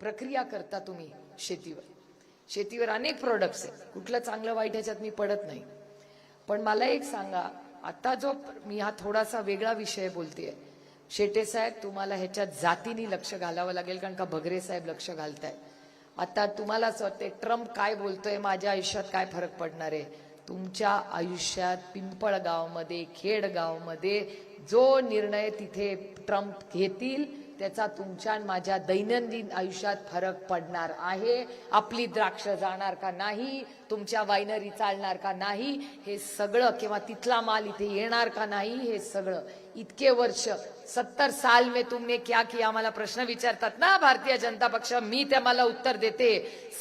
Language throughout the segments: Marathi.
प्रक्रिया करता तुम्ही शेतीवर. शेतीवर अनेक प्रोडक्ट्स आहेत. कुठलं चांगलं वाईट ह्याच्यात मी पडत नाही. पण मला एक सांगा आता जो मी हा थोडासा वेगळा विषय बोलतेय. शेटे साहेब तुम्हाला ह्याच्यात जातीने लक्ष घालावं लागेल कारण का भगरे साहेब लक्ष घालताय. आता तुम्हाला असं वाटतंय ट्रम्प काय बोलतोय माझ्या आयुष्यात काय फरक पडणार आहे? तुमच्या आयुष्यात पिंपळगावमध्ये खेडगावमध्ये जो निर्णय तिथे ट्रम्प घेतील त्याचा तुमच्या आणि माझ्या दैनंदिन आयुष्यात फरक पडणार आहे. आपली द्राक्ष जाणार का नाही? तुमच्या वायनरी चालणार का नाही? हे सगळं किंवा तिथला माल इथे येणार का नाही? हे सगळं. इतके वर्ष सत्तर साल में तुमने क्या किया? मला प्रश्न विचारतात ना भारतीय जनता पक्ष. मी त्या मला उत्तर देते.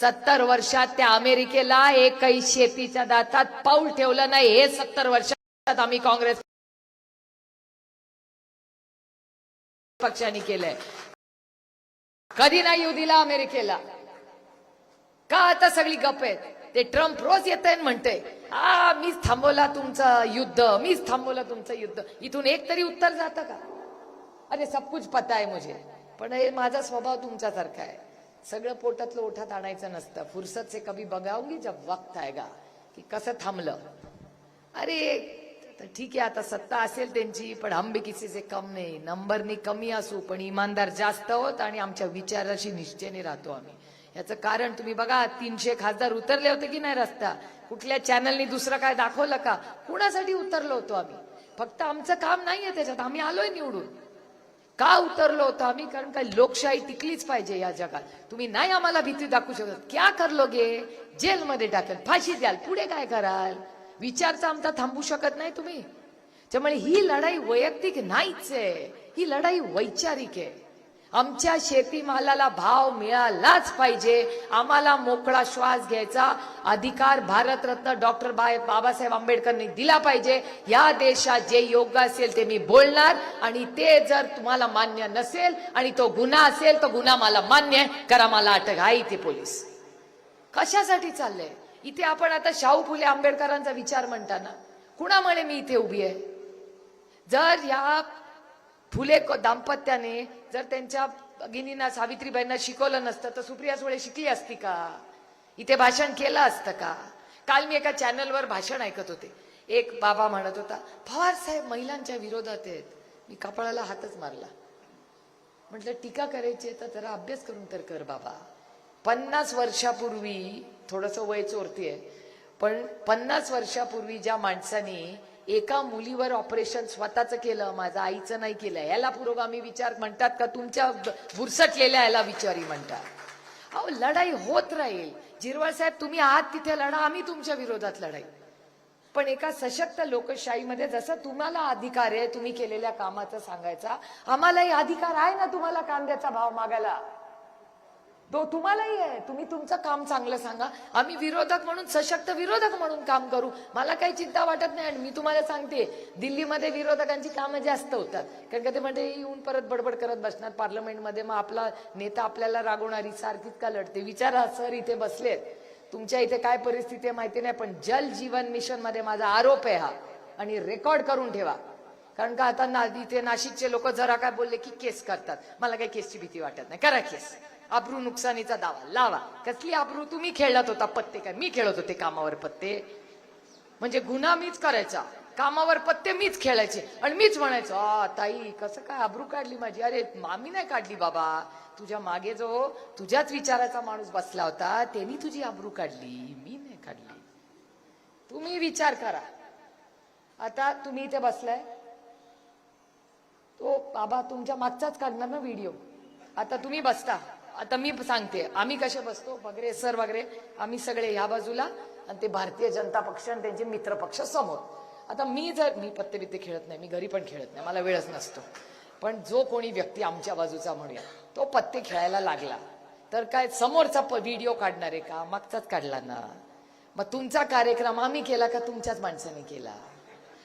सत्तर वर्षात त्या अमेरिकेला एकही शेतीच्या दातात पाऊल ठेवलं नाही. हे सत्तर वर्षात आम्ही काँग्रेस पक्षाने केलंय. कधी नाही येऊ दिला अमेरिकेला. का आता सगळी गप आहेत? ते ट्रम्प रोज येत आहे म्हणते आ मीच थांबवला तुमचं युद्ध मीच थांबवला तुमचं युद्ध. इथून एक तरी उत्तर जातं का? अरे सब कुछ पता आहे मुझे. पण हे माझा स्वभाव तुमच्यासारखा आहे. सगळं पोटातलं ओठात आणायचं नसतं. फुरसत से कभी बघावगी जब वक्त आएगा. की कसं थांबलं? अरे तर ठीक आहे आता सत्ता असेल त्यांची पण आंबे भी कम नाही. नंबरनी कमी असू पण इमानदार जास्त होत आणि आमच्या विचाराशी निश्चयने राहतो आम्ही. याचं कारण तुम्ही बघा तीनशे खासदार उतरले होते की नाही रस्ता? कुठल्या चॅनलनी दुसरं काय दाखवलं का? कुणासाठी उतरलो होतो आम्ही? फक्त आमचं काम नाहीये त्याच्यात आम्ही आलोय निवडून. का उतरलो होतो आम्ही? कारण काय लोकशाही टिकलीच पाहिजे या जगात. तुम्ही नाही आम्हाला भीती दाखवू शकत. क्या करलोगे जेलमध्ये टाकेल. फाशी द्याल. पुढे काय कराल? विचारचा आमचा थांबू शकत नाही तुम्ही. त्यामुळे ही लढाई वैयक्तिक नाहीच आहे. ही लढाई वैचारिक आहे. आमच्या शेतीमालाला भाव मिळालाच पाहिजे. आम्हाला मोकळा श्वास घ्यायचा. अधिकार भारतरत्न डॉक्टर बाय बाबासाहेब आंबेडकरनी दिला पाहिजे. या देशात जे योग्य असेल ते मी बोलणार. आणि ते जर तुम्हाला मान्य नसेल आणि तो गुन्हा असेल तो गुन्हा मला मान्य आहे करा मला अटक. आहे ते पोलीस. कशासाठी चाललंय? इथे आपण आता शाहू फुले आंबेडकरांचा विचार म्हणताना कुणामुळे मी इथे उभी आहे? जर या फुले दाम्पत्याने जर त्यांच्या भगिनींना सावित्रीबाईंना शिकवलं नसतं तर सुप्रिया सुळे शिकली असती का? इथे भाषण केलं असतं का? काल मी एका चॅनलवर भाषण ऐकत होते. एक बाबा म्हणत होता पवार साहेब महिलांच्या विरोधात आहेत. मी कपाळाला हातच मारला. म्हटलं टीका करायची आहे तर जरा अभ्यास करून तर कर बाबा. पन्नास वर्षापूर्वी थोडंसं वय चोरतीये पण पन्नास वर्षापूर्वी ज्या माणसाने एका मुलीवर ऑपरेशन स्वतःचं केलं माझं आईचं नाही केलं याला पुरोगामी विचार म्हणतात का? तुमच्या ब- बुरसटलेल्या याला विचारी म्हणतात. अहो लढाई होत राहील. जिरवाळ साहेब तुम्ही आहात तिथे लढा आम्ही तुमच्या विरोधात लढाई. पण एका सशक्त लोकशाहीमध्ये जसं तुम्हाला अधिकार आहे तुम्ही केलेल्या कामाचा सांगायचा आम्हालाही अधिकार आहे ना तुम्हाला कांद्याचा भाव मागायला? तो तुम्हालाही आहे. तुम्ही तुमचं काम चांगलं सांगा. आम्ही विरोधक म्हणून सशक्त विरोधक म्हणून काम करू. मला काही चिंता वाटत नाही आणि मी तुम्हाला सांगते दिल्लीमध्ये विरोधकांची कामं जास्त होतात. कारण का ते म्हणजे येऊन परत बडबड करत बसणार पार्लमेंटमध्ये. मग आपला नेता आपल्याला रागवणारी सारखीच का लढते? विचारा सर इथे बसलेत. तुमच्या इथे काय परिस्थिती आहे माहिती नाही पण जल जीवन मिशनमध्ये माझा आरोप आहे हा. आणि रेकॉर्ड करून ठेवा. कारण का आता ना इथे नाशिकचे लोक जरा काय बोलले की केस करतात. मला काही केसची भीती वाटत नाही. करा केस. अब्रू नुकसानीचा दावा. लावा. कसली अब्रू? तुम्ही खेळत होता पत्ते काय मी खेळत होते कामावर पत्ते. म्हणजे गुन्हा मीच करायचा. कामावर पत्ते मीच खेळायचे. आणि मीच म्हणायचो आ ताई कसं काय अब्रू काढली माझी? अरे मामी नाही काढली बाबा. तुझ्या मागे जो तुझ्याच विचाराचा माणूस बसला होता त्यांनी तुझी अब्रू काढली. मी नाही काढली. तुम्ही विचार करा. आता तुम्ही इथे बसलाय. तो बाबा तुमच्या मागचाच काढणार ना व्हिडिओ. आता तुम्ही बसता. आता मी सांगते आम्ही कसे बसतो वगैरे सर वगैरे आम्ही सगळे ह्या बाजूला आणि ते भारतीय जनता पक्ष आणि त्यांचे मित्र पक्ष समोर. आता मी जर मी पत्ते बित्ते खेळत नाही मी घरी पण खेळत नाही मला वेळच नसतो. पण जो कोणी व्यक्ती आमच्या बाजूचा म्हणूया तो पत्ते खेळायला लागला. तर काय समोरचा व्हिडिओ काढणार आहे का? मागचाच काढला ना. मग तुमचा कार्यक्रम आम्ही केला का तुमच्याच माणसाने केला?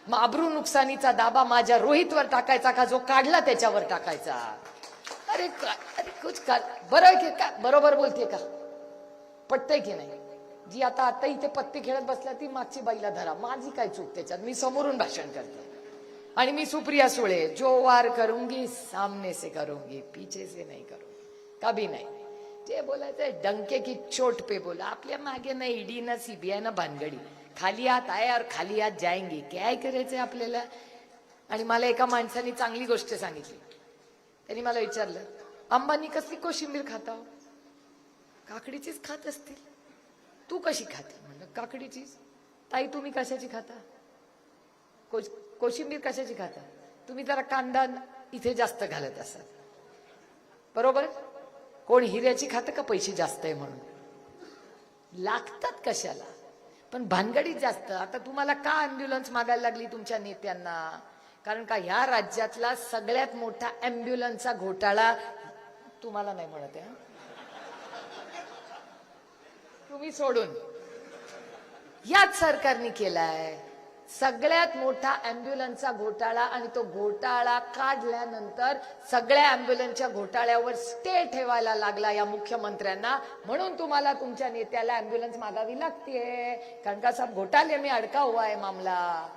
मग अब्रू नुकसानीचा दाबा माझ्या रोहितवर टाकायचा का? जो काढला त्याच्यावर टाकायचा? अरे का- अरे कुछ का बरं आहे की का? बरोबर बोलते का? पटतंय की नाही? जी आता आता इथे पत्ते खेळत बसल्या ती मागची बाईला धरा. माझी काय चूक त्याच्यात? मी समोरून भाषण करते. आणि मी सुप्रिया सुळे जो वार करूंगी सामने से करूंगी पीछे से नाही करूंगी. कभी नाही. जे बोलायचंय डंके की चोट पे बोला. आपल्या मागे ना ईडी ना सीबीआय ना भानगडी. खाली हात आहे और खाली हात जायंगी. काय करायचंय आपल्याला? आणि मला एका माणसाने चांगली गोष्ट सांगितली. त्यांनी मला विचारलं अंबानी कसली कोशिंबीर खाता हो काकडीचीच खात असतील. तू कशी खाते? म्हणलं काकडीचीच. ताई तुम्ही कशाची खाता? को कोशिंबीर कशाची खाता? तुम्ही जरा कांदा इथे जास्त घालत असाल. बरोबर? कोण हिऱ्याची खातं का पैसे जास्त आहे म्हणून? लागतात कशाला? पण भानगडीत जास्त. आता तुम्हाला का अँब्युलन्स मागायला लागली तुमच्या नेत्यांना? कारण का ह्या राज्यातला सगळ्यात मोठा अँब्युलन्सचा घोटाळा तुम्हाला नाही म्हणत आहे तुम्ही सोडून. याच सरकारने केलाय. सगळ्यात मोठा ॲम्ब्युलन्सचा घोटाळा आणि तो घोटाळा काढल्यानंतर सगळ्या अँब्युलन्सच्या घोटाळ्यावर स्टे ठेवायला लागला या मुख्यमंत्र्यांना. म्हणून तुम्हाला तुमच्या नेत्याला ॲम्ब्युलन्स मागावी लागतेय. कारण का सब घोटाळे मी अडका हुआ आहे मामला.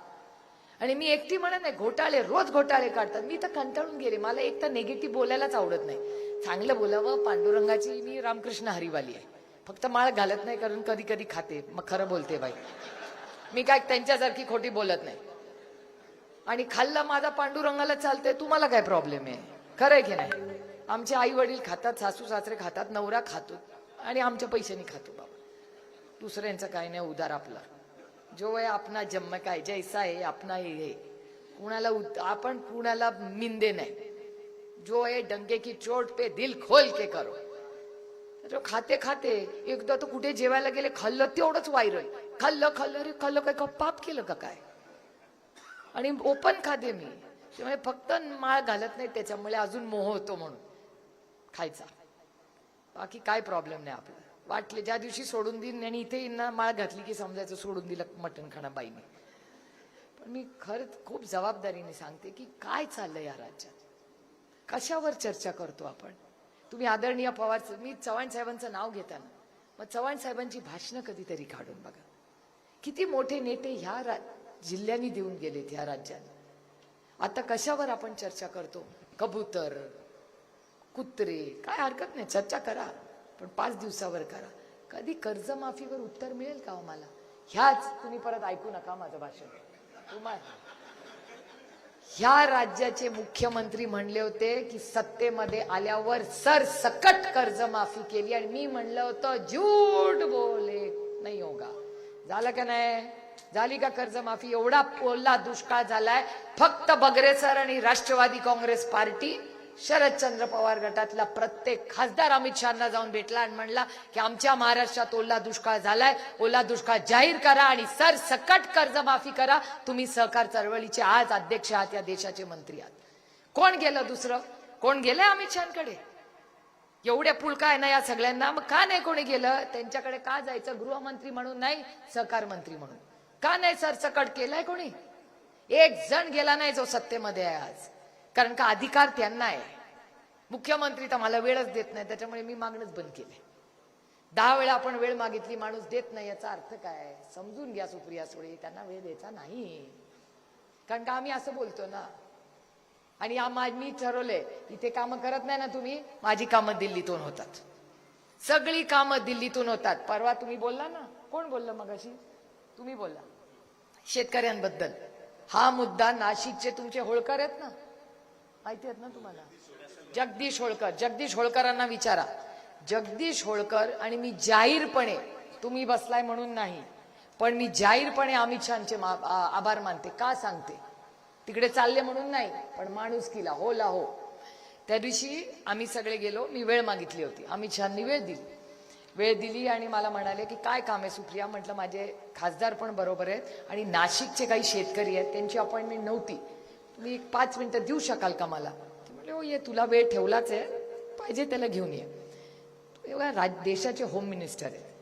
आणि मी एकटी म्हणत नाही घोटाळे रोज घोटाळे काढतात. मी तर कंटाळून गेले. मला एक तर निगेटिव्ह बोलायलाच आवडत नाही. चांगलं बोलावं पांडुरंगाची मी रामकृष्ण हरिवाली आहे. फक्त माळ घालत नाही कारण कधी कधी खाते. मग खरं बोलते बाई. मी काय त्यांच्यासारखी खोटी बोलत नाही. आणि खाल्लं माझा पांडुरंगाला चालतंय तुम्हाला काय प्रॉब्लेम आहे? खरं आहे की नाही? आमचे आई वडील खातात सासू सासरे खातात नवरा खातो. आणि आमच्या पैशाने खातो बाबा. दुसऱ्यांचं काय नाही उदार आपला. जो आहे आपला जन्म काय जैसा आहे आपला हे हे. कुणाला आपण कुणाला मिंदे नाही. जो आहे डंके की चोट पे दिल खोल के करो. जो खाते खाते एकदा तर कुठे जेवायला गेले खाल्लं तेवढंच व्हायरल खाल्लं खाल्लं रे खाल्लं काय का पाप केलं का काय? आणि ओपन खाते मी. त्यामुळे फक्त माळ घालत नाही त्याच्यामुळे अजून मोह होतो म्हणून. खायचा. बाकी काय प्रॉब्लेम नाही आपला. वाटले ज्या दिवशी सोडून देईन आणि इथे यांना माळ घातली की समजायचं सोडून दिलं मटण खाणं बाईने. पण मी खरंच खूप जबाबदारीने सांगते की काय चाललं या राज्यात? कशावर चर्चा करतो आपण? तुम्ही आदरणीय पवारचं मी चव्हाण साहेबांचं नाव घेताना मग चव्हाण साहेबांची भाषणं कधीतरी काढून बघा. किती मोठे नेते ह्या रा- जिल्ह्यांनी देऊन गेलेत ह्या राज्यात आता कशावर आपण चर्चा करतो? कबूतर कुत्रे काय हरकत नाही चर्चा करा. पण पाच दिवसावर करा. कधी कर्जमाफीवर उत्तर मिळेल का हो मला? ह्याच तुम्ही परत ऐकू नका माझं भाषण. तुम्हाला. ह्या राज्याचे मुख्यमंत्री म्हणले होते की सत्तेमध्ये आल्यावर सर सकट कर्जमाफी केली आणि मी म्हणलं होतं झूट बोले. नाही होगा झालं का नाही? झाली का कर्जमाफी? एवढा पोल्ला दुष्काळ झालाय. फक्त बगरे सर आणि राष्ट्रवादी काँग्रेस पार्टी शरदचंद्र पवार गटातला प्रत्येक खासदार अमित शहाना जाऊन भेटला आणि म्हणला की आमच्या महाराष्ट्रात ओला दुष्काळ झालाय ओला दुष्काळ जाहीर करा आणि सर सकट कर्जमाफी करा. तुम्ही सहकार चळवळीचे आज अध्यक्ष आहात या देशाचे मंत्री आहात. कोण गेलं दुसरं? कोण गेलंय अमित शहाकडे? एवढ्या पुलका आहे ना या सगळ्यांना? मग का नाही कोणी गेलं? त्यांच्याकडे का जायचं? गृहमंत्री म्हणून नाही सहकार मंत्री म्हणून. का नाही सरसकट केलाय कोणी? एक जण गेला नाही जो सत्तेमध्ये आहे आज. कारण का अधिकार त्यांना आहे. मुख्यमंत्री तर मला वेळच देत नाही त्याच्यामुळे मी मागणंच बंद केले. दहा वेळा आपण वेळ मागितली माणूस देत नाही याचा अर्थ काय समजून घ्या सुप्रिया सुळे त्यांना वेळ द्यायचा नाही. कारण का आम्ही असं बोलतो ना? आणि मी ठरवलंय इथे कामं करत नाही ना तुम्ही माझी कामं दिल्लीतून होतात. सगळी कामं दिल्लीतून होतात. परवा तुम्ही बोलला ना? कोण बोललं मग अशी तुम्ही बोलला शेतकऱ्यांबद्दल. हा मुद्दा नाशिकचे तुमचे होळकर आहेत ना? माहिती आहेत ना तुम्हाला? जगदीश होळकर जगदीश होळकरांना विचारा. जगदीश होळकर आणि मी जाहीरपणे तुम्ही बसलाय म्हणून नाही पण मी जाहीरपणे अमित शहाचे मा- आभार मानते. का सांगते? तिकडे चालले म्हणून नाही पण माणूस किला. हो ला हो. त्या दिवशी आम्ही सगळे गेलो मी वेळ मागितली होती. अमित शहानी वेळ दिली. वेळ दिली आणि मला म्हणाले की काय काम आहे सुप्रिया? म्हटलं माझे खासदार पण बरोबर आहेत आणि नाशिकचे काही शेतकरी आहेत त्यांची अपॉइंटमेंट नव्हती. तुम्ही एक पाच मिनिटं देऊ शकाल का मला? ते म्हणले हो ये तुला वेळ ठेवलाच आहे. पाहिजे त्याला घेऊन ये. एवढा राज देशाचे होम मिनिस्टर आहेत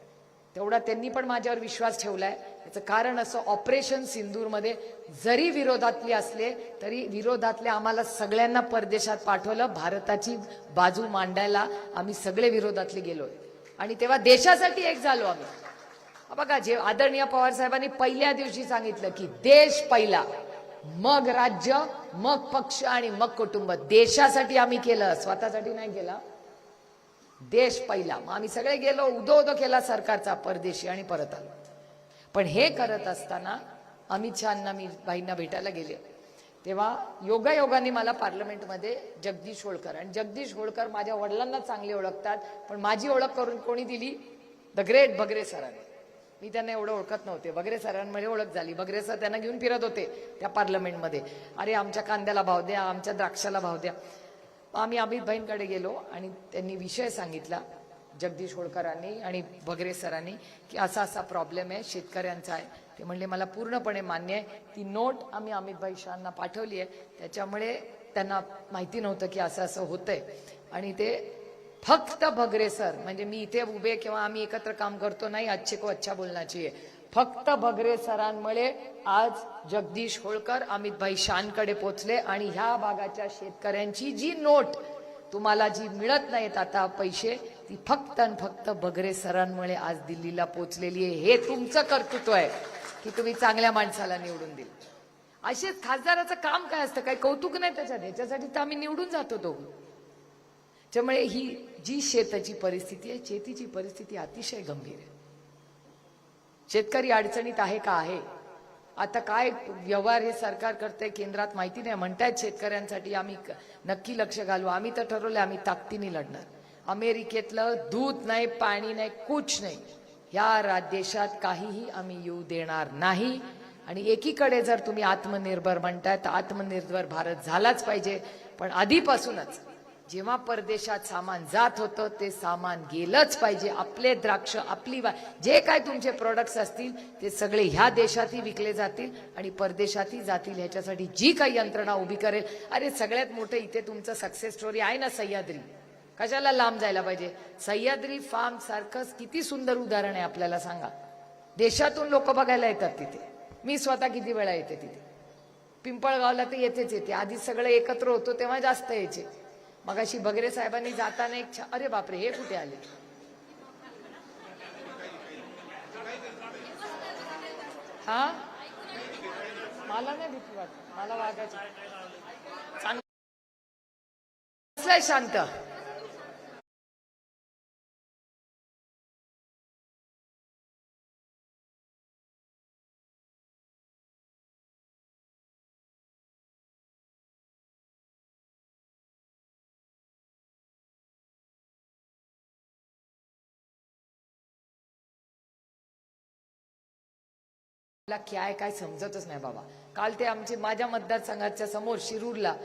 तेवढा त्यांनी पण माझ्यावर विश्वास ठेवलाय. याचं कारण असं ऑपरेशन सिंदूरमध्ये जरी विरोधातले असले तरी विरोधातले आम्हाला सगळ्यांना परदेशात पाठवलं. भारताची बाजू मांडायला आम्ही सगळे विरोधातले गेलोय आणि तेव्हा देशासाठी एक झालो आम्ही. बघा जे आदरणीय पवार साहेबांनी पहिल्या दिवशी सांगितलं की देश पहिला. मग राज्य मग पक्ष आणि मग कुटुंब. देशासाठी आम्ही केलं स्वतःसाठी नाही केलं. देश पहिला. मग आम्ही सगळे गेलो उदो उदो केला सरकारचा परदेशी आणि परत आलो. पण हे करत असताना अमित शहाना मी बाईंना भेटायला गेले. तेव्हा योगायोगाने मला पार्लमेंटमध्ये जगदीश होळकर आणि जगदीश होळकर माझ्या वडिलांना चांगले ओळखतात पण माझी ओळख करून कोणी दिली? द ग्रेट भगरे सरांनी. मी त्यांना एवढं ओळखत नव्हते. बगरे सरांमध्ये ओळख झाली. बगरे सर त्यांना घेऊन फिरत होते त्या पार्लमेंटमध्ये. अरे आमच्या कांद्याला भाव द्या आमच्या द्राक्षाला भाव द्या. आम्ही अमित भाईंकडे गेलो आणि त्यांनी विषय सांगितला जगदीश होळकरांनी आणि बगरे सरांनी की असा असा प्रॉब्लेम आहे शेतकऱ्यांचा आहे. ते म्हणले मला पूर्णपणे मान्य आहे. ती नोट आम्ही अमित भाई शहांना पाठवली आहे. त्याच्यामुळे त्यांना माहिती नव्हतं की असं असं होतंय. आणि ते फक्त भगरे सर. म्हणजे मी इथे उभे किंवा आम्ही एकत्र काम करतो नाही अच्छे को अच्छा बोलना चाहिए फक्त भगरे सरांमुळे आज जगदीश होळकर अमितभाई शानकडे पोचले आणि ह्या भागाच्या शेतकऱ्यांची जी नोट तुम्हाला जी मिळत नाहीत आता पैसे ती फक्त आणि फक्त भगरे सरांमुळे आज दिल्लीला पोचलेली आहे. हे तुमचं कर्तृत्व आहे की तुम्ही चांगल्या माणसाला निवडून दिल. असेच खासदाराचं काम काय असतं? काही कौतुक नाही त्याच्यात? ह्याच्यासाठी तर आम्ही निवडून जातो दोघं. त्यामुळे ही जी शेताची परिस्थिती आहे शेतीची परिस्थिती अतिशय गंभीर आहे. शेतकरी अडचणीत आहे का आहे? आता काय व्यवहार हे सरकार करते केंद्रात माहिती नाही. म्हणतायत शेतकऱ्यांसाठी आम्ही नक्की लक्ष घालू. आम्ही तर ठरवलं आम्ही ताकदीने लढणार. अमेरिकेतलं दूध नाही पाणी नाही कुछ नाही. या देशात काहीही आम्ही येऊ देणार नाही. आणि एकीकडे जर तुम्ही आत्मनिर्भर म्हणताय तर आत्मनिर्भर भारत झालाच पाहिजे. पण आधीपासूनच जेव्हा परदेशात सामान जात होतं ते सामान गेलंच पाहिजे. आपले द्राक्ष आपली वा जे काय तुमचे प्रोडक्ट्स असतील ते सगळे ह्या देशातही विकले जातील आणि परदेशातही जातील. ह्याच्यासाठी जी काही यंत्रणा उभी करेल. अरे सगळ्यात मोठं इथे तुमचं सक्सेस स्टोरी आहे ना सह्याद्री. कशाला लांब जायला पाहिजे? सह्याद्री फार्म सारखंच किती सुंदर उदाहरण आहे आपल्याला सांगा. देशातून लोक बघायला येतात तिथे. मी स्वतः किती वेळा येते तिथे. पिंपळगावला तर येतेच येते. आधी सगळं एकत्र होतो तेव्हा जास्त यायचे. मग अशी बगरे साहेबांनी जाताना एक छा- अरे बापरे हे कुठे आले? हा? मला नाही भीती वाटत. मला वागायची. चांगलं शांत? आपला काय काय समजतच नाही बाबा. काल ते आमचे माझ्या मतदारसंघाच्या समोर शिरूरला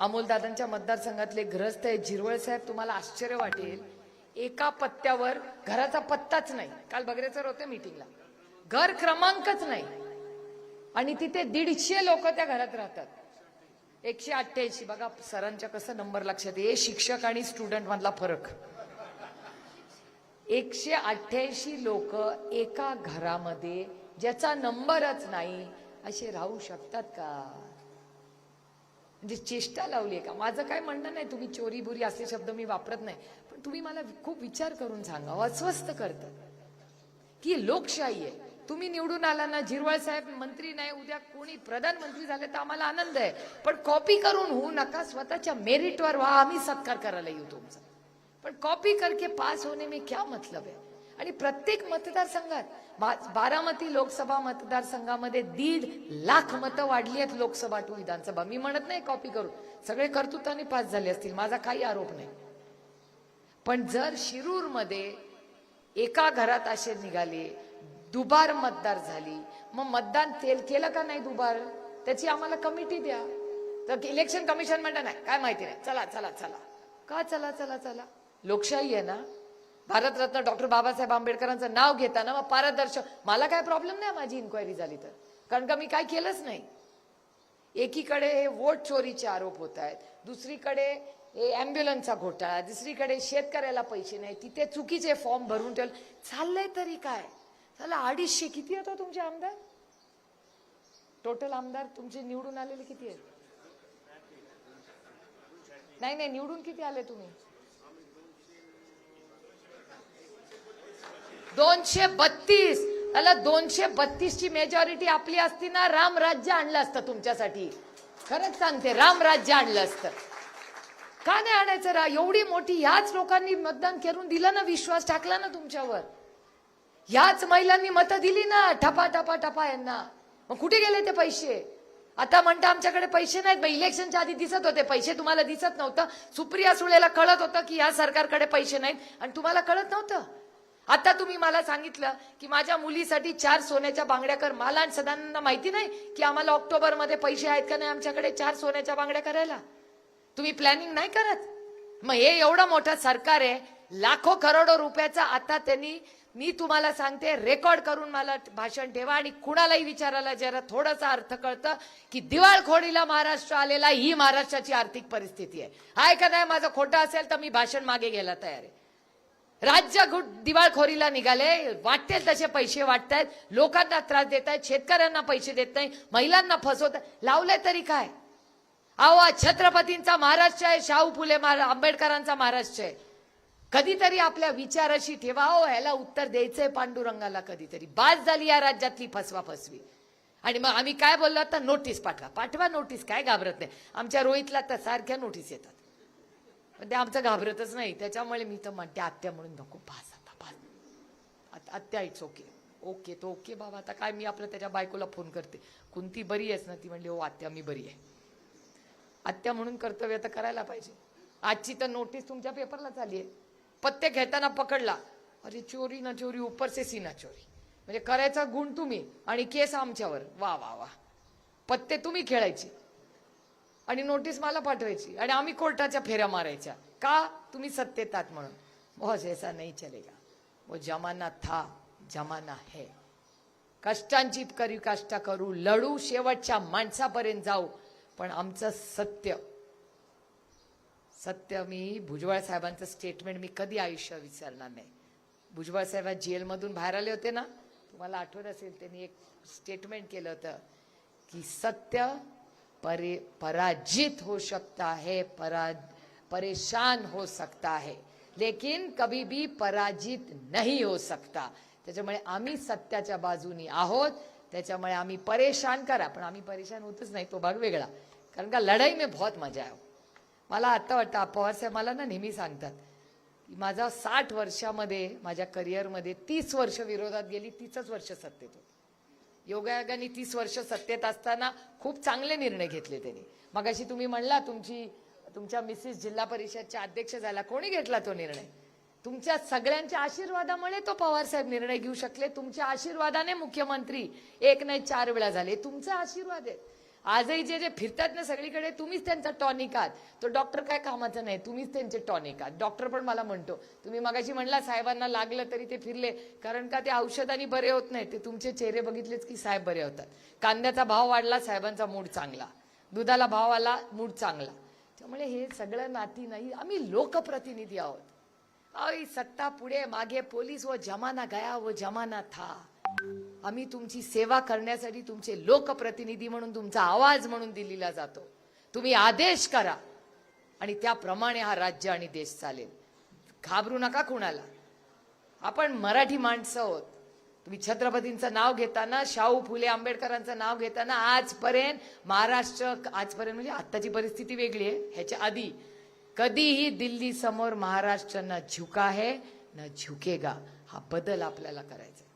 अमोलदादांच्या मतदारसंघातले ग्रस्त आहेत झिरवळ साहेब तुम्हाला आश्चर्य वाटेल. एका पत्त्यावर घराचा पत्ताच नाही. काल बगरेचर होते मीटिंगला घर क्रमांकच नाही. आणि तिथे दीडशे लोक त्या घरात राहतात. एकशे अठ्ठ्याऐंशी. बघा सरांच्या कसं नंबर लक्षात ये शिक्षक आणि स्टुडंट मधला फरक. एकशे अठ्ठ्याऐंशी लोक एका घरामध्ये ज्याचा नंबरच नाही असे राहू शकतात का? म्हणजे चेष्टा लावली आहे का? माझं काय म्हणणं नाही तुम्ही चोरी बुरी असे शब्द मी वापरत नाही. पण तुम्ही मला खूप विचार करून सांगा अस्वस्थ करतं. की लोकशाही आहे. तुम्ही निवडून आला ना झिरवळ साहेब मंत्री नाही उद्या कोणी प्रधानमंत्री झाले तर आम्हाला आनंद आहे. पण कॉपी करून होऊ नका स्वतःच्या मेरिटवर व्हा आम्ही सत्कार करायला येऊ तुमचा. पण कॉपी करके पास होणे मी क्या मतलब आहे? आणि प्रत्येक मतदारसंघात बा- बारामती लोकसभा मतदारसंघामध्ये दीड लाख मतं वाढली आहेत लोकसभा टू विधानसभा. मी म्हणत नाही कॉपी करून सगळे कर्तृत्वाने पास झाले असतील. माझा काही आरोप नाही. पण जर शिरूरमध्ये एका घरात असे निघाले दुबार मतदार झाली मग मतदान तेल केलं का नाही दुबार? त्याची आम्हाला कमिटी द्या. तर इलेक्शन कमिशन म्हणतं नाही काय माहिती नाही. चला चला चला. का चला चला चला? लोकशाही आहे ना? भारतरत्न डॉक्टर बाबासाहेब आंबेडकरांचं नाव घेताना मग पारदर्शक मला काय प्रॉब्लेम नाही माझी इन्क्वायरी झाली तर. कारण का मी काय केलंच नाही. एकीकडे हे वोट चोरीचे आरोप होत आहेत. दुसरीकडे हे ॲम्ब्युलन्सचा घोटाळा दुसरीकडे शेतकऱ्याला पैसे नाही. तिथे चुकीचे फॉर्म भरून ठेवले. चाललंय तरी काय? चला अडीचशे किती होता तुमचे आमदार? टोटल आमदार तुमचे निवडून आलेले किती आहेत? नाही नाही निवडून किती आले तुम्ही? दोनशे बत्तीस. त्याला दोनशे बत्तीस ची मेजॉरिटी आपली असती ना राम राज्य आणलं असतं तुमच्यासाठी. खरंच सांगते राम राज्य आणलं असतं. का नाही आणायचं रा? एवढी मोठी ह्याच लोकांनी मतदान करून दिलं ना विश्वास टाकला ना तुमच्यावर. ह्याच महिलांनी मतं दिली ना ठपा ठपा ठपा यांना. मग कुठे गेले ते पैसे? आता म्हणता आमच्याकडे पैसे नाहीत मग इलेक्शनच्या आधी दिसत होते. पैसे तुम्हाला दिसत नव्हतं. सुप्रिया सुळेला कळत होतं की या सरकारकडे पैसे नाहीत. आणि तुम्हाला कळत नव्हतं. आता तुम्ही मला सांगितलं की माझ्या मुलीसाठी चार सोन्याच्या बांगड्या कर. मला आणि सदांना माहिती नाही की आम्हाला ऑक्टोबरमध्ये पैसे आहेत का नाही आमच्याकडे चार सोन्याच्या बांगड्या करायला. तुम्ही प्लॅनिंग नाही करत? मग हे एवढं मोठं सरकार आहे लाखो करोडो रुपयाचा आता त्यांनी मी तुम्हाला सांगते रेकॉर्ड करून मला भाषण ठेवा आणि कुणालाही विचारायला जरा थोडासा अर्थ कळतं की दिवाळखोरीला महाराष्ट्र आलेला ही महाराष्ट्राची आर्थिक परिस्थिती आहे. आहे का नाही? माझं खोटं असेल तर मी भाषण मागे घ्यायला तयार आहे. राज्य घुट दिवाळखोरीला निघाले. वाटतील तसे पैसे वाटतायत. लोकांना त्रास देत आहेत शेतकऱ्यांना पैसे देत नाही महिलांना फसवत लावले तरी काय? अहो छत्रपतींचा महाराष्ट्र आहे. शाहू फुले महारा- आंबेडकरांचा महाराष्ट्र आहे. कधीतरी आपल्या विचाराशी ठेवा. हो ह्याला उत्तर द्यायचंय पांडुरंगाला कधीतरी. बाद झाली या राज्यातली फसवा फसवी आणि मग आम्ही काय बोललो? तर नोटीस पाठवा. पाठवा नोटीस. काय घाबरत नाही. आमच्या रोहितला तर सारख्या नोटीस येतात. पण ते आमचं घाबरतच नाही. त्याच्यामुळे मी तर म्हणते आत्या म्हणून नको पास आता पास आत्या इट्स ओके ओके तो ओके बाबा. आता काय मी आपलं त्याच्या बायकोला फोन करते. कुंती बरी आहेस ना ती म्हणली हो आत्या मी बरी आहे. आत्या म्हणून कर्तव्य तर करायला पाहिजे. आजची तर नोटीस तुमच्या पेपरला झाली आहे. पत्ते घेताना पकडला. अरे चोरी ना चोरी ऊपर से सी ना चोरी. म्हणजे करायचा गुण तुम्ही आणि केस आमच्यावर. वा वा वा. पत्ते तुम्ही खेळायचे. आणि नोटीस मला पाठवायची आणि आम्ही कोर्टाच्या फेऱ्या मारायच्या. का? तुम्ही सत्तेत आहात म्हणून. बॉस ऐसा नाही चलेगा. वो जमाना था जमाना है. कष्टांची करी कष्ट करू लढू शेवटच्या माणसापर्यंत जाऊ. पण आमचं सत्य सत्य मी भुजबळ साहेबांचं स्टेटमेंट मी कधी आयुष्य विसरणार नाही. भुजबळ साहेब जेलमधून बाहेर आले होते ना? तुम्हाला आठवत असेल त्यांनी एक स्टेटमेंट केलं होतं की सत्य परे पराजित हो सकता है परा परेशान हो सकता है। लेकिन कभी भी पराजित नहीं हो सकता। त्याच्यामुळे आम्ही सत्याच्या बाजूनी आहोत त्याच्यामुळे आम्ही परेशान करा. पण आम्ही परेशान होतच नाही तो भाग वेगळा. कारण का लढाई में बहुत मजा आहे. मला आता वाटतं अपवास साहेब मला ना नेहमी सांगतात की माझा साठ वर्षामध्ये माझ्या करिअरमध्ये तीस वर्ष विरोधात गेली तीसच वर्ष सत्तेत होती. योगायोगाने तीस वर्ष सत्तेत असताना खूप चांगले निर्णय घेतले त्यांनी. मगाशी तुम्ही म्हणला तुमची तुमच्या मिसेस जिल्हा परिषदच्या अध्यक्ष झाला. कोणी घेतला तो निर्णय? तुमच्या सगळ्यांच्या आशीर्वादामुळे तो पवारसाहेब निर्णय घेऊ शकले. तुमच्या आशीर्वादाने मुख्यमंत्री एक नाही चार वेळा झाले. तुमचा आशीर्वाद आहे. आजही जे जे फिरतात ना सगळीकडे तुम्हीच त्यांचा टॉनिक आहात. तो डॉक्टर काय कामाचा नाही तुम्हीच त्यांचे टॉनिक आहात. डॉक्टर पण मला म्हणतो तुम्ही मगाशी म्हणला साहेबांना लागलं तरी ते फिरले कारण का ते औषधाने बरे होत नाही ते तुमचे चेहरे बघितलेच की साहेब बरे होतात. कांद्याचा भाव वाढला साहेबांचा मूड चांगला. दुधाला भाव आला मूड चांगला. त्यामुळे हे सगळं नाती नाही आम्ही लोकप्रतिनिधी आहोत. अहो, सत्ता पुढे मागे पोलीस व जमाना गया व जमाना था. आम्ही तुमची सेवा करण्यासाठी तुमचे लोकप्रतिनिधी म्हणून तुमचा आवाज म्हणून दिल्लीला जातो. तुम्ही आदेश करा. आणि त्याप्रमाणे हा राज्य आणि देश चालेल. घाबरू नका कुणाला. आपण मराठी माणसं आहोत. तुम्ही छत्रपतींचं नाव घेताना शाहू फुले आंबेडकरांचं नाव घेताना आजपर्यंत महाराष्ट्र आजपर्यंत म्हणजे आत्ताची परिस्थिती वेगळी आहे. ह्याच्या आधी कधीही दिल्ली समोर महाराष्ट्र न झुका आहे न झुकेगा. हा बदल आपल्याला करायचा आहे.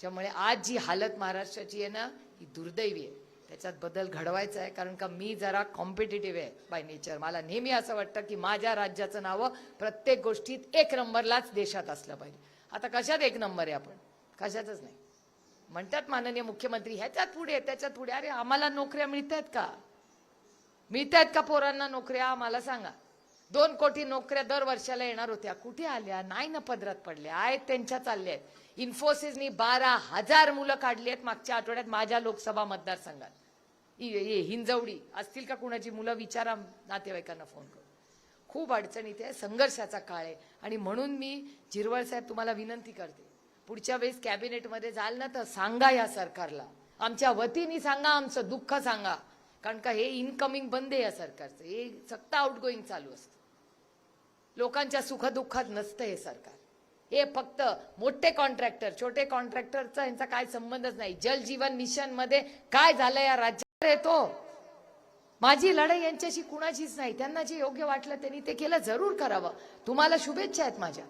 त्यामुळे आज जी हालत महाराष्ट्राची आहे ना ही दुर्दैवी आहे. त्याच्यात बदल घडवायचा आहे कारण का मी जरा कॉम्पिटेटिव्ह आहे बाय नेचर मला नेहमी असं वाटतं की माझ्या राज्याचं नावं प्रत्येक गोष्टीत एक नंबरलाच देशात असलं पाहिजे. आता कशात एक नंबर आहे आपण? कशातच नाही. म्हणतात माननीय मुख्यमंत्री ह्याच्यात पुढे त्याच्यात पुढे. अरे आम्हाला नोकऱ्या मिळत आहेत का? मिळत आहेत का पोरांना नोकऱ्या? आम्हाला सांगा. दोन कोटी नोकऱ्या दर वर्षाला येणार होत्या. कुठे आल्या? नाही ना पदरात पडल्या. आहेत त्यांच्या चालल्या आहेत. इन्फोसिसनी बारा हजार मुलं काढली आहेत मागच्या आठवड्यात माझ्या लोकसभा मतदारसंघात. हिंजवडी. असतील का कुणाची मुलं? विचारा नातेवाईकांना फोन करून. खूप अडचणीत आहे. संघर्षाचा काळ आहे. आणि म्हणून मी जिरवळ साहेब तुम्हाला विनंती करते. पुढच्या वेळेस कॅबिनेटमध्ये जाल ना तर सांगा या सरकारला. आमच्या वतीने सांगा आमचं दुःख सांगा. कारण का हे इनकमिंग बंद आहे या सरकारचं. हे सक्त आउटगोईंग चालू असतं. लोकांच्या सुखदुःखात नसतं हे सरकार. हे फक्त मोठे कॉन्ट्रॅक्टर छोटे कॉन्ट्रॅक्टरचा यांचा काय संबंधच नाही. जल जीवन मिशनमध्ये काय झालं या राज्यात येतो माझी लढाई यांच्याशी कुणाचीच नाही. त्यांना जे योग्य वाटलं त्यांनी ते केलं जरूर करावं. तुम्हाला शुभेच्छा आहेत माझ्या.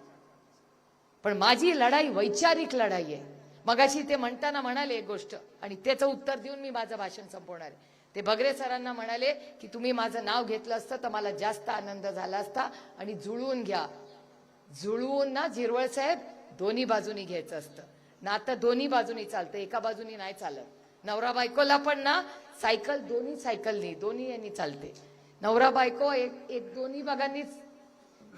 पण माझी लढाई वैचारिक लढाई आहे. मगाशी ते म्हणताना म्हणाले एक गोष्ट आणि त्याचं उत्तर देऊन मी माझं भाषण संपवणार आहे. ते भगरे सरांना म्हणाले की तुम्ही माझं नाव घेतलं असतं तर मला जास्त आनंद झाला असता. आणि जुळवून घ्या. जुळवून ना झिरवळ साहेब दोन्ही बाजूनी घ्यायचं असतं. ना आता दोन्ही बाजूनी चालतं एका बाजूनी नाही चालत. नवरा बायकोला पण ना सायकल दोन्ही सायकलनी दोन्ही यांनी चालते. नवरा बायको एक एक दोन्ही भागांनीच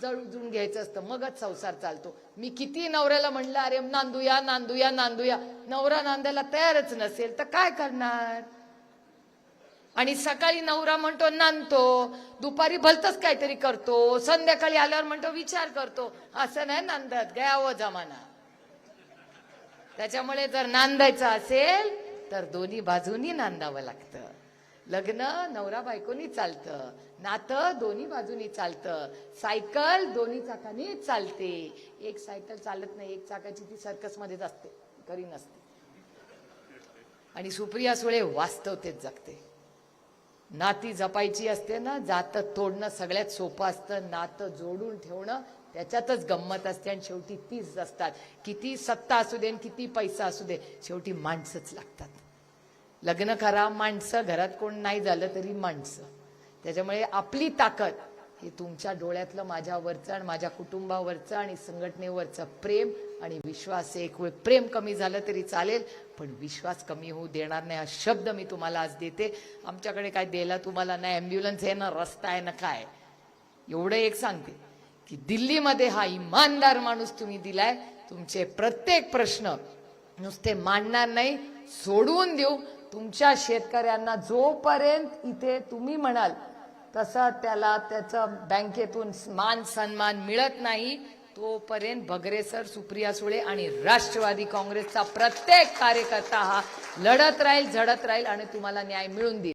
जळून घ्यायचं असतं मगच संसार चालतो. मी किती नवऱ्याला म्हणलं अरे नांदूया नांदूया नांदूया. नवरा नांदायला तयारच नसेल तर काय करणार? आणि सकाळी नवरा म्हणतो नांदतो. दुपारी भलतच काहीतरी करतो. संध्याकाळी आल्यावर म्हणतो विचार करतो. असं नाही नांदत गयावं जमाना. त्याच्यामुळे जर नांदायचं असेल तर दोन्ही बाजूनी नांदावं लागतं. लग्न नवरा बायकोनी चालतं. नातं दोन्ही बाजूनी चालतं. सायकल दोन्ही चाकांनी चालते. एक सायकल चालत नाही एक चाकाची ती सर्कसमध्येच असते. घरी नसते. आणि सुप्रिया सुळे वास्तवतेच जगते. नाती जपायची असते ना जातं तोडणं सगळ्यात सोपं असतं नातं जोडून ठेवणं त्याच्यातच गंमत असते आणि शेवटी तीच असतात. किती सत्ता असू दे आणि किती पैसा असू दे शेवटी माणसंच लागतात. लग्न करा माणसं घरात कोण नाही झालं तरी माणसं. त्याच्यामुळे आपली ताकद हे तुमच्या डोळ्यातलं माझ्यावरचं आणि माझ्या कुटुंबावरचं आणि संघटनेवरचं प्रेम आणि विश्वास एक वेळ प्रेम कमी झालं तरी चालेल पण विश्वास कमी होऊ देणार नाही. हा शब्द मी तुम्हाला आज देते. आमच्याकडे काय द्यायला तुम्हाला नाही. ॲम्ब्युलन्स आहे ना रस्ता आहे ना काय? एवढं एक सांगते की दिल्लीमध्ये हा इमानदार माणूस तुम्ही दिलाय. तुमचे प्रत्येक प्रश्न नुसते मांडणार नाही सोडवून देऊ. तुमच्या शेतकऱ्यांना जोपर्यंत इथे तुम्ही म्हणाल तसं त्याला त्याचं बँकेतून मान सन्मान मिळत नाही. तोपर्यंत भगरे सर सुप्रिया सुळे आणि राष्ट्रवादी काँग्रेसचा प्रत्येक कार्यकर्ता हा लढत राहील झडत राहील आणि तुम्हाला न्याय मिळून देईल.